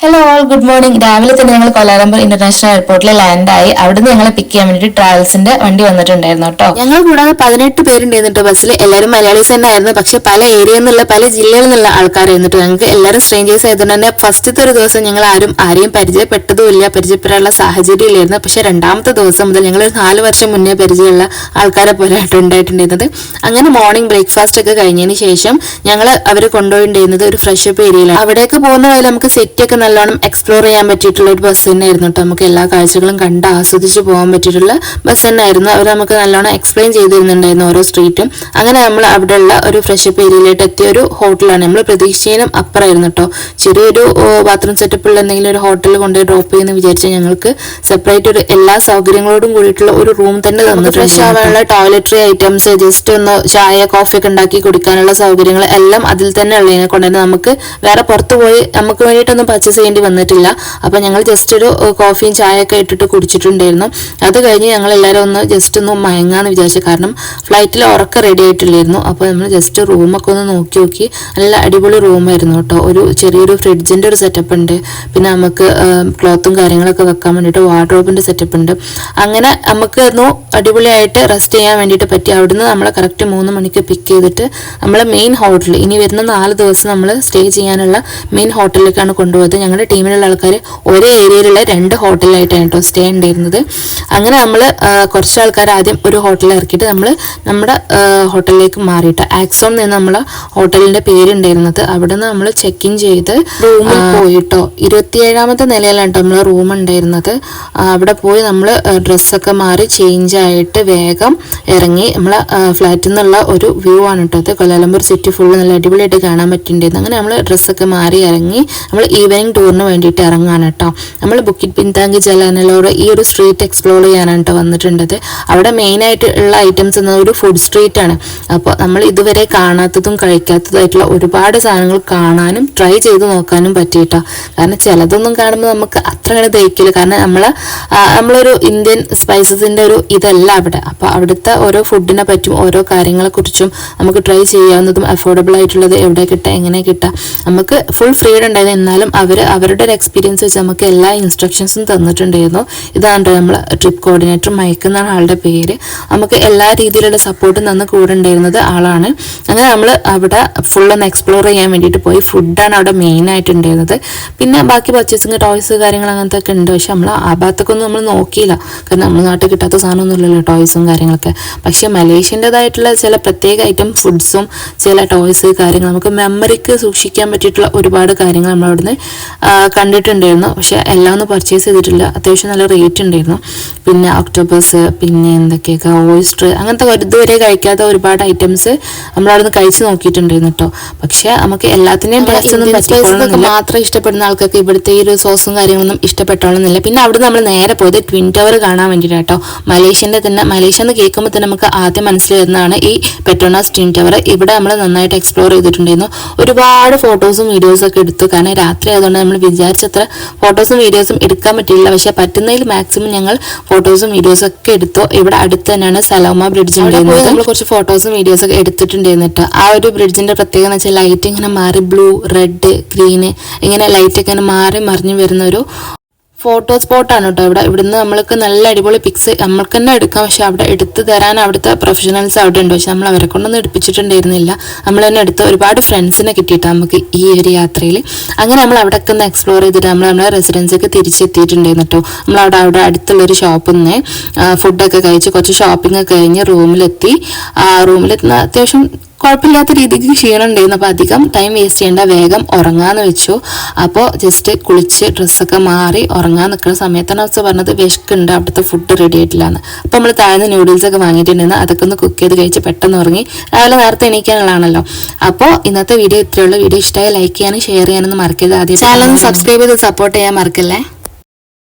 Hello all good morning രാവിലെ തന്നെ ഞങ്ങൾ കൊലാലംബർ ഇന്റർനാഷണൽ എയർപോർട്ടിൽ ആയി. അവിടുന്ന് ഞങ്ങളെ പിക്ക് ചെയ്യാൻ വേണ്ടി ട്രാവൽസിന്റെ വണ്ടി വന്നിട്ടുണ്ടായിരുന്നു കേട്ടോ ഞങ്ങൾ കൂടാതെ പതിനെട്ട് പേരുണ്ടായിരുന്നു ബസ്സിൽ എല്ലാവരും മലയാളീസ് തന്നെ ആയിരുന്നു പക്ഷെ പല ഏരിയയിൽ നിന്നുള്ള പല ജില്ലയിൽ നിന്നുള്ള ആൾക്കാരായിരുന്നു ട്ടോ. ഞങ്ങൾക്ക് എല്ലാവരും സ്ട്രേഞ്ചേഴ്സ് ആയതുകൊണ്ട് തന്നെ ഫസ്റ്റത്തെ ഒരു ദിവസം ഞങ്ങൾ ആരും ആരെയും പരിചയപ്പെട്ടതുമില്ല. പരിചയപ്പെടാനുള്ള സാഹചര്യം ഇല്ലായിരുന്നു. പക്ഷെ രണ്ടാമത്തെ ദിവസം മുതൽ ഞങ്ങൾ നാല് വർഷം മുന്നേ പരിചയമുള്ള ആൾക്കാരെ പോലെ ആയിട്ട് ഉണ്ടായിട്ടുണ്ടായിരുന്നത്. അങ്ങനെ മോർണിംഗ് ബ്രേക്ക്ഫാസ്റ്റ് ഒക്കെ കഴിഞ്ഞതിന് ശേഷം ഞങ്ങൾ അവർ കൊണ്ടുപോയിട്ടുണ്ടായിരുന്നത് ഒരു ഫ്രഷപ്പ് ഏരിയയിലാണ് അവിടെയൊക്കെ പോകുന്ന വഴി നമുക്ക് സെറ്റ് ഒക്കെ നല്ലോണം എക്സ്പ്ലോർ ചെയ്യാൻ പറ്റിയിട്ടുള്ള ഒരു ബസ് തന്നെയായിരുന്നു കേട്ടോ നമുക്ക് എല്ലാ കാഴ്ചകളും കണ്ട് ആസ്വദിച്ച് പോകാൻ പറ്റിയിട്ടുള്ള ബസ് തന്നെയായിരുന്നു. അവർ നമുക്ക് നല്ലോണം എക്സ്പ്ലെയിൻ ചെയ്ത് തരുന്നുണ്ടായിരുന്നു ഓരോ സ്ട്രീറ്റും അങ്ങനെ നമ്മൾ അവിടെയുള്ള ഒരു ഫ്രഷപ്പ് ഏരിയയിലായിട്ട് എത്തിയ ഒരു ഹോട്ടലാണ് നമ്മൾ പ്രതീക്ഷിച്ചതിനും അപ്പുറമായിരുന്നു കേട്ടോ ചെറിയൊരു ബാത്റൂം സെറ്റപ്പ് ഉള്ള എന്തെങ്കിലും ഒരു ഹോട്ടലിൽ കൊണ്ടുപോയി ഡ്രോപ്പ് ചെയ്യുന്ന വിചാരിച്ച് ഞങ്ങൾക്ക് സെപ്പറേറ്റ് ഒരു എല്ലാ സൗകര്യങ്ങളോടും കൂടിയിട്ടുള്ള ഒരു റൂം തന്നെ തന്നിട്ടുണ്ട് ഫ്രഷ് ആവാനുള്ള ടോയ്ലറ്ററി ഐറ്റംസ് ജസ്റ്റ് ഒന്ന് ചായ കോഫി ഒക്കെ ഉണ്ടാക്കി കുടിക്കാനുള്ള സൗകര്യങ്ങൾ എല്ലാം അതിൽ തന്നെ ഉള്ളതിനെ കൊണ്ട് തന്നെ നമുക്ക് വേറെ പുറത്ത് പോയി നമുക്ക് വേണ്ടിയിട്ടൊന്നും പർച്ചേസ് ചെയ്യേണ്ടി വന്നിട്ടില്ല. അപ്പൊ ഞങ്ങൾ ജസ്റ്റ് ഒരു കോഫിയും ചായയൊക്കെ ഇട്ടിട്ട് കുടിച്ചിട്ടുണ്ടായിരുന്നു. അത് കഴിഞ്ഞ് ഞങ്ങൾ എല്ലാവരും ഒന്ന് ജസ്റ്റ് ഒന്ന് മയങ്ങാന്ന് വിചാരിച്ചു കാരണം ഫ്ലൈറ്റിൽ ഉറക്ക റെഡി ആയിട്ടില്ലായിരുന്നു. അപ്പോൾ നമ്മൾ ജസ്റ്റ് റൂമൊക്കെ ഒന്ന് നോക്കി നോക്കി നല്ല അടിപൊളി റൂമായിരുന്നു കേട്ടോ. ഒരു ചെറിയൊരു ഫ്രിഡ്ജിന്റെ ഒരു സെറ്റപ്പ് ഉണ്ട്. പിന്നെ നമുക്ക് ക്ലോത്തും കാര്യങ്ങളൊക്കെ വെക്കാൻ വേണ്ടിയിട്ട് വാർഡ്രോബിന്റെ സെറ്റപ്പ് ഉണ്ട്. അങ്ങനെ നമുക്ക് ഒന്ന് അടിപൊളിയായിട്ട് റെസ്റ്റ് ചെയ്യാൻ വേണ്ടിയിട്ട് പറ്റി. അവിടുന്ന് നമ്മളെ കറക്റ്റ് മൂന്ന് മണിക്ക് പിക്ക് ചെയ്തിട്ട് നമ്മളെ മെയിൻ ഹോട്ടൽ ഇനി വരുന്ന നാല് ദിവസം നമ്മൾ സ്റ്റേ ചെയ്യാനുള്ള മെയിൻ ഹോട്ടലിലേക്കാണ് കൊണ്ടുപോയത്. ഞങ്ങളുടെ ടീമിലുള്ള ആൾക്കാർ ഒരേ ഏരിയയിലുള്ള രണ്ട് ഹോട്ടലിലായിട്ടാണ് കേട്ടോ സ്റ്റേ ഉണ്ടായിരുന്നത്. അങ്ങനെ നമ്മൾ കുറച്ച് ആൾക്കാർ ആദ്യം ഒരു ഹോട്ടലിൽ ഇറക്കിയിട്ട് നമ്മൾ നമ്മുടെ ഹോട്ടലിലേക്ക് മാറിയിട്ട്. ആക്സോൺ നിന്ന് നമ്മളെ ഹോട്ടലിന്റെ പേരുണ്ടായിരുന്നത്. അവിടെ നിന്ന് നമ്മൾ ചെക്ക് ഇൻ ചെയ്ത് റൂമിൽ പോയിട്ടോ? ഇരുപത്തിയേഴാമത്തെ നിലയിലാണ് കേട്ടോ നമ്മൾ റൂം ഉണ്ടായിരുന്നത്. അവിടെ പോയി നമ്മൾ ഡ്രസ്സൊക്കെ മാറി ചേഞ്ച് ആയിട്ട് വേഗം ഇറങ്ങി നമ്മളെ ഫ്ലാറ്റിൽ നിന്നുള്ള ഒരു വ്യൂ ആണ് കേട്ടോ അത്. കൊല്ലാലമ്പൂർ സിറ്റി ഫുള്ള് നല്ല അടിപൊളിയായിട്ട് കാണാൻ പറ്റിണ്ടായിരുന്നു അങ്ങനെ നമ്മൾ ഡ്രസ്സൊക്കെ മാറി ഇറങ്ങി നമ്മൾ ഈവനിങ് ടൂറിന് വേണ്ടിയിട്ട് ഇറങ്ങാണ് കേട്ടോ. നമ്മൾ ബുക്കിറ്റ് പിൻതാങ്ക് ജലാനലോട് ഈ ഒരു സ്ട്രീറ്റ് എക്സ്പ്ലോർ ചെയ്യാനാണ് കേട്ടോ വന്നിട്ടുണ്ടത് അവിടെ മെയിൻ ആയിട്ട് ഉള്ള ഐറ്റംസ് എന്നത് ഒരു ഫുഡ് സ്ട്രീറ്റ് ആണ്. അപ്പോൾ നമ്മൾ ഇതുവരെ കാണാത്തതും കഴിക്കാത്തതായിട്ടുള്ള ഒരുപാട് സാധനങ്ങൾ കാണാനും ട്രൈ ചെയ്ത് നോക്കാനും പറ്റിയിട്ടോ. കാരണം ചിലതൊന്നും കാണുമ്പോൾ നമുക്ക് അത്ര അങ്ങനെ ദഹിക്കില്ല കാരണം നമ്മൾ നമ്മളൊരു ഇന്ത്യൻ സ്പൈസസിന്റെ ഒരു ഇതല്ല അവിടെ. അപ്പോൾ അവിടുത്തെ ഓരോ ഫുഡിനെ പറ്റും ഓരോ കാര്യങ്ങളെക്കുറിച്ചും നമുക്ക് ട്രൈ ചെയ്യാവുന്നതും അഫോർഡബിൾ ആയിട്ടുള്ളത് എവിടെ കിട്ടുക എങ്ങനെ കിട്ടുക നമുക്ക് ഫുൾ ഫ്രീഡം ഉണ്ടായിരുന്നു. എന്നാലും അവർ അവരുടെ ഒരു എക്സ്പീരിയൻസ് വെച്ച് നമുക്ക് എല്ലാ ഇൻസ്ട്രക്ഷൻസും തന്നിട്ടുണ്ടായിരുന്നു. ഇതാണ് നമ്മൾ ട്രിപ്പ് കോർഡിനേറ്റർ മൈക്ക് എന്നാണ് ആളുടെ പേര്. നമുക്ക് എല്ലാ രീതിയിലുള്ള സപ്പോർട്ടും തന്ന് കൂടെ ഉണ്ടായിരുന്നത് ആളാണ്. അങ്ങനെ നമ്മൾ അവിടെ ഫുൾ ഒന്ന് എക്സ്പ്ലോർ ചെയ്യാൻ വേണ്ടിയിട്ട് പോയി. ഫുഡാണ് അവിടെ മെയിൻ ആയിട്ടുണ്ടായിരുന്നത്. പിന്നെ ബാക്കി പർച്ചേസിങ് ടോയ്സ് കാര്യങ്ങൾ അങ്ങനത്തെ ഒക്കെ ഉണ്ട്. പക്ഷെ നമ്മൾ ആ ഭാഗത്തൊക്കെ നമ്മൾ നോക്കിയില്ല. കാരണം നമ്മുടെ നാട്ടിൽ കിട്ടാത്ത സാധനമൊന്നുമില്ലല്ലോ ടോയ്സും കാര്യങ്ങളൊക്കെ. പക്ഷെ മലേഷ്യന്റെതായിട്ടുള്ള ചില പ്രത്യേക ഐറ്റം ഫുഡ്സും ചില ടോയ്സ് കാര്യങ്ങൾ നമുക്ക് മെമ്മറിക്ക് സൂക്ഷിക്കാൻ പറ്റിയിട്ടുള്ള ഒരുപാട് കാര്യങ്ങൾ നമ്മൾ അവിടുന്ന് കണ്ടിട്ടുണ്ടായിരുന്നു. പക്ഷെ എല്ലാം ഒന്നും പർച്ചേസ് ചെയ്തിട്ടില്ല. അത്യാവശ്യം നല്ല റേറ്റ് ഉണ്ടായിരുന്നു. പിന്നെ ഒക്ടോബസ് പിന്നെ എന്തൊക്കെയൊക്കെ ഓയിസ്റ്റർ അങ്ങനത്തെ ഇതുവരെ കഴിക്കാത്ത ഒരുപാട് ഐറ്റംസ് നമ്മൾ അവിടുന്ന് കഴിച്ച് നോക്കിയിട്ടുണ്ടായിരുന്നു കേട്ടോ പക്ഷെ നമുക്ക് എല്ലാത്തിനെയും ടേസ്റ്റ് ഒന്നും പറ്റിക്കൊള്ളുന്നില്ല മാത്രം ഇഷ്ടപ്പെടുന്ന ആൾക്കൊക്കെ ഇവിടുത്തെ ഈ ഒരു സോസും കാര്യങ്ങളൊന്നും ഇഷ്ടപ്പെട്ടോളുന്നില്ല. പിന്നെ അവിടെ നമ്മൾ നേരെ പോയത് ട്വിൻ ടവർ കാണാൻ വേണ്ടിയിട്ട് കേട്ടോ മലേഷ്യന്റെ തന്നെ മലേഷ്യ എന്ന് കേൾക്കുമ്പോൾ തന്നെ നമുക്ക് ആദ്യം മനസ്സിൽ വരുന്നതാണ് ഈ പെട്രോണാസ് ട്വിൻ ടവർ ഇവിടെ നമ്മൾ നന്നായിട്ട് എക്സ്പ്ലോർ ചെയ്തിട്ടുണ്ടായിരുന്നു. ഒരുപാട് ഫോട്ടോസും വീഡിയോസും ഒക്കെ എടുത്തു. കാരണം രാത്രി ആയതുകൊണ്ട് നമ്മൾ വിചാരിച്ചത്ര ഫോട്ടോസും വീഡിയോസും എടുക്കാൻ പറ്റിയില്ല. പക്ഷെ പറ്റുന്നതിൽ മാക്സിമം ഞങ്ങൾ ഫോട്ടോസും വീഡിയോസും ഒക്കെ എടുത്തു. ഇവിടെ അടുത്ത് തന്നെയാണ് സലോമ ബ്രിഡ്ജ് ഉണ്ടായിരുന്നത്. നമ്മൾ കുറച്ച് ഫോട്ടോസും വീഡിയോസും ഒക്കെ എടുത്തിട്ടുണ്ടായിരുന്നു കേട്ടോ. ആ ഒരു ബ്രിഡ്ജിന്റെ പ്രത്യേകത എന്ന് വെച്ചാൽ ലൈറ്റ് ഇങ്ങനെ മാറി ബ്ലൂ റെഡ് ഗ്രീന് ഇങ്ങനെ ലൈറ്റ് ഒക്കെ ഇങ്ങനെ മാറി മറിഞ്ഞു വരുന്ന ഒരു ഫോട്ടോ സ്പോട്ടാണ് കേട്ടോ ഇവിടെ. ഇവിടുന്ന് നമ്മൾക്ക് നല്ല അടിപൊളി പിക്സ് നമ്മൾക്ക് തന്നെ എടുക്കാം. പക്ഷെ അവിടെ എടുത്തു തരാൻ അവിടുത്തെ പ്രൊഫഷണൽസ് അവിടെ ഉണ്ട്. പക്ഷെ നമ്മൾ അവരെ കൊണ്ടൊന്നും എടുപ്പിച്ചിട്ടുണ്ടായിരുന്നില്ല. നമ്മൾ തന്നെ എടുത്ത് ഒരുപാട് ഫ്രണ്ട്സിനെ കിട്ടിയിട്ട് നമുക്ക് ഈ ഒരു യാത്രയിൽ അങ്ങനെ നമ്മൾ അവിടെ ഒക്കെ ഒന്ന് എക്സ്പ്ലോർ ചെയ്തിട്ട് നമ്മൾ നമ്മുടെ റെസിഡൻസിലേക്ക് തിരിച്ചെത്തിയിട്ടുണ്ടായിരുന്നു കേട്ടോ നമ്മൾ അവിടെ അവിടെ അടുത്തുള്ളൊരു ഷോപ്പിൽ നിന്ന് ഫുഡൊക്കെ കഴിച്ച് കുറച്ച് ഷോപ്പിംഗ് ഒക്കെ കഴിഞ്ഞ് റൂമിലെത്തി റൂമിലെത്തുന്ന അത്യാവശ്യം കുഴപ്പമില്ലാത്ത രീതിക്ക് ക്ഷീണം ഉണ്ടായിരുന്നു അപ്പോൾ അധികം ടൈം വേസ്റ്റ് ചെയ്യേണ്ട വേഗം ഉറങ്ങാന്ന് വെച്ചു. അപ്പോൾ ജസ്റ്റ് കുളിച്ച് ഡ്രസ്സൊക്കെ മാറി ഉറങ്ങാൻ നിൽക്കുന്ന സമയത്താണ് അവസ്ഥ പറഞ്ഞത് വിശക്കുണ്ട് അവിടുത്തെ ഫുഡ് റെഡി ആയിട്ടില്ലാന്ന്. അപ്പോൾ നമ്മൾ താഴ്ന്ന നൂഡിൽസൊക്കെ വാങ്ങിയിട്ടുണ്ടായിരുന്നു. അതൊക്കെ ഒന്ന് കുക്ക് ചെയ്ത് കഴിച്ച് പെട്ടെന്ന് ഉറങ്ങി. രാവിലെ നേരത്തെ എണീക്കാനുള്ളതാണല്ലോ. അപ്പോൾ ഇന്നത്തെ വീഡിയോ ഇത്രയുള്ള വീഡിയോ ഇഷ്ടമായി ലൈക്ക് ചെയ്യാനും ഷെയർ ചെയ്യാനൊന്നും മറക്കരുത്. ആദ്യം ചാനൽ ഒന്ന് സബ്സ്ക്രൈബ് ചെയ്ത് സപ്പോർട്ട് ചെയ്യാൻ മറക്കല്ലേ?